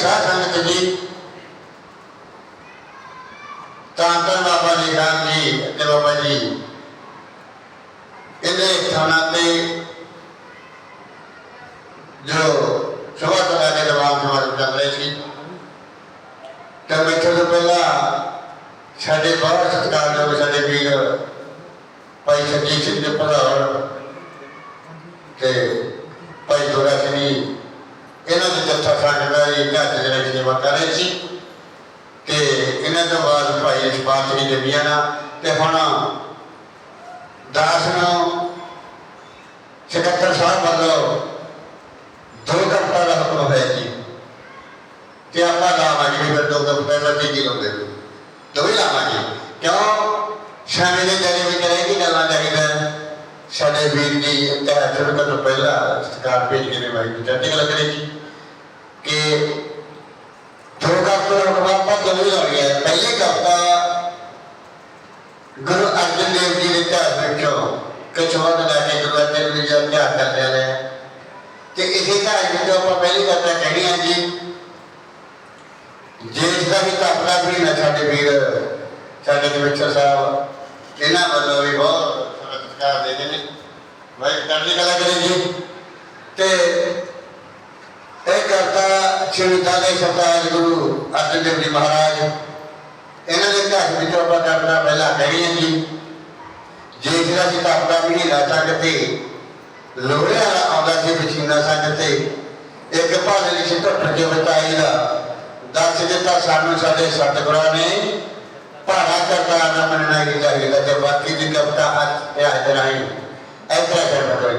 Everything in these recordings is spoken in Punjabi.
ਸਾਧ ਸੰਗਤ ਜੀ ਤਾਂ ਤਾਂ ਬਾਬਾ ਜੀ ਰਾਮ ਜੀ ਤੇ ਬਾਬਾ ਜੀ। ਇਹਦੇ ਸਥਾਨਾਂ ਤੇ ਜੋ ਸਭਾ ਤਲਾ ਦੇ ਜਵਾਬ ਸਮਾਜ ਚੱਲ ਰਹੇ ਸੀ। ਤਾਂ ਬੈਠੇ ਤੋਂ ਪਹਿਲਾਂ ਸਾਡੇ ਬਹੁਤ ਸਤਿਕਾਰਯੋਗ ਸਾਡੇ ਵੀਰ ਭਾਈ ਸਰਜੀਤ ਸਿੰਘ ਦੇ ਭਰਾ ਤੇ ਭਾਈ ਦੋਰਾ ਸਿੰਘ ਜੀ, ਇਹਨਾਂ ਦੇ ਜੱਥਾ ਸੰਗ ਦਾ ਜਿਹੜੇ ਸੇਵਾ ਕਰ ਰਹੇ ਸੀ ਤੇ ਇਹਨਾਂ ਤੋਂ ਬਾਅਦ ਭਾਈ ਇਸ਼ਪਾਲ ਨਾ, ਤੇ ਹੁਣ ਦਾਸ ਨੂੰ ਸਕੱਤਰ ਸਾਹਿਬ ਵੱਲੋਂ ਦੋ ਘੰਟਾ ਦਾ ਹੁਕਮ ਹੋਇਆ ਜੀ। ਕਿ ਆਪਾਂ ਲਾਵਾਂਗੇ ਵੀ ਦੋ ਘੰਟੇ ਦਾ ਕੀ ਲਾਉਂਦੇ ਦੋਵੇਂ ਲਾਵਾਂਗੇ। ਕਿਉਂ? ਸ਼ਾਮੇ ਦੇ ਜਰੇ ਵਿੱਚ ਰਹੇਗੀ ਗੱਲਾਂ ਚਾਹੀਦਾ ਸਾਡੇ ਵੀਰ ਜੀ ਇੰਤਹਾ ਸ਼ੁਰੂ ਕਰਨ ਤੋਂ ਪਹਿਲਾਂ ਸਤਿਕਾਰ ਭੇਜ ਕੇ ਨੇ ਭਾਈ ਨੂੰ ਚੜ੍ਹਦੀ ਕਲਾ ਕਰੇ ਕਿ ਦੋ ਘੰਟੇ ਦਾ ਹੁਕਮ ਆਪਾਂ ਦੋਵੇਂ ਲਾ ਗਿਆ ਪਹਿਲੇ ਘੰਟਾ ਗੁਰੂ ਅਰਜਨ ਦੇਵ ਜੀ ਦੇ ਇਤਿਹਾਸ ਵਿੱਚੋਂ ਕਛਵਾਦ ਲੈ ਕੇ ਗੁਰੂ ਅਰਜਨ ਦੇਵ ਜੀ ਕਰਦੇ ਰਹੇ ਤੇ ਇਸੇ ਇਤਿਹਾਸ ਵਿੱਚੋਂ ਆਪਾਂ ਪਹਿਲੀ ਗੱਲ ਤਾਂ ਕਹਿਣੀ ਆ ਜੀ ਜੇਠ ਦਾ ਵੀ ਤਾਪਲਾ ਵੀ ਨਾ ਸਾਡੇ ਵੀਰ, ਸਾਡੇ ਦੇ ਸਾਹਿਬ, ਇਹਨਾਂ ਵੱਲੋਂ ਵੀ ਬਹੁਤ ਸਤਿਕਾਰ ਦੇ ਨੇ। ਭਾਈ ਕਰਨੀ ਕਲਾ ਕਰੇ ਜੀ। ਤੇ ਇਹ ਕਰਤਾ ਸ਼ਹੀਦਾਂ ਦੇ ਸਰਤਾਜ ਗੁਰੂ ਅਰਜਨ ਦੇਵ ਜੀ ਮਹਾਰਾਜ। ਇਹਨਾਂ ਦੇ ਘਰ ਵਿੱਚ ਆਪਾਂ ਕਰਨਾ ਪਹਿਲਾਂ ਕਹਿਣੀ ਜੀ। ਜੇ ਜਿਹੜਾ ਸੀ ਤਾਪਦਾ ਵੀ ਨਹੀਂ ਰਾਤਾ ਕਿਤੇ ਲੋਹੜੇ ਵਾਲਾ ਆਉਂਦਾ ਸੀ, ਪਸੀਨਾ ਸੰਗ ਤੇ ਇੱਕ ਭਾਲੇ ਲਈ ਸੀ ਕੇ ਬਤਾਈ ਦਾ। ਦੱਸ ਦਿੱਤਾ ਸਾਨੂੰ ਸਾਡੇ ਸਤਿਗੁਰਾਂ ਨੇ ਭਾੜਾ ਕਰਦਾ ਨਾ ਮੰਨਣਾ ਹੀ ਚਾਹੀਦਾ, ਤੇ ਬਾਕੀ ਦੀ ਕਵਤਾ ਹੱਥ ਯਾਦ ਰਾਈ ਐਸਾ ਕਰਨਾ ਕਰੋ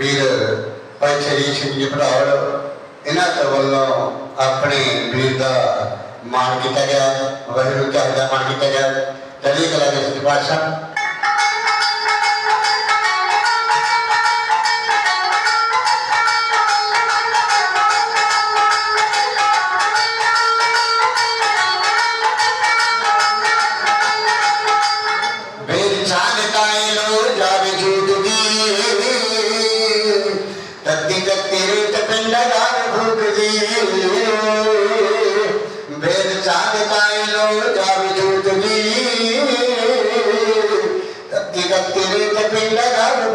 వీరు పైచరీ సింగి ప్రావడం ఇనాక వల్ల ਆਪਣੇ ਵੀਰ ਦਾ ਮਾਣ ਕੀਤਾ ਗਿਆ ਵਾਹਿਗੁਰੂ ਚਾਹੇ ਦਾ ਮਾਣ ਕੀਤਾ ਗਿਆ ਚੜੀ ਕਲਾ ਦੇ ਸ੍ਰੀ ਪਾਤਸ਼ਾਹ ਮੇਰੀ ਜਾਨ ਕਾਇ ਲੋ ਜਾਵੇ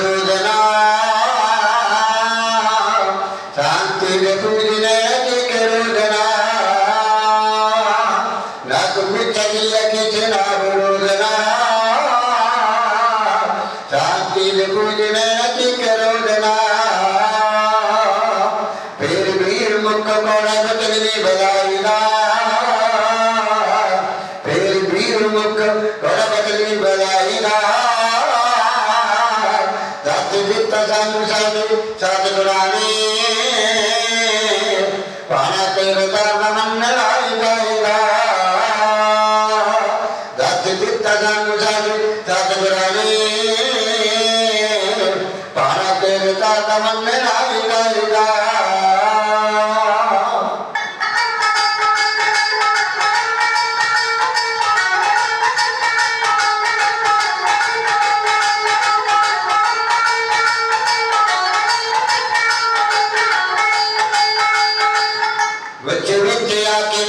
जना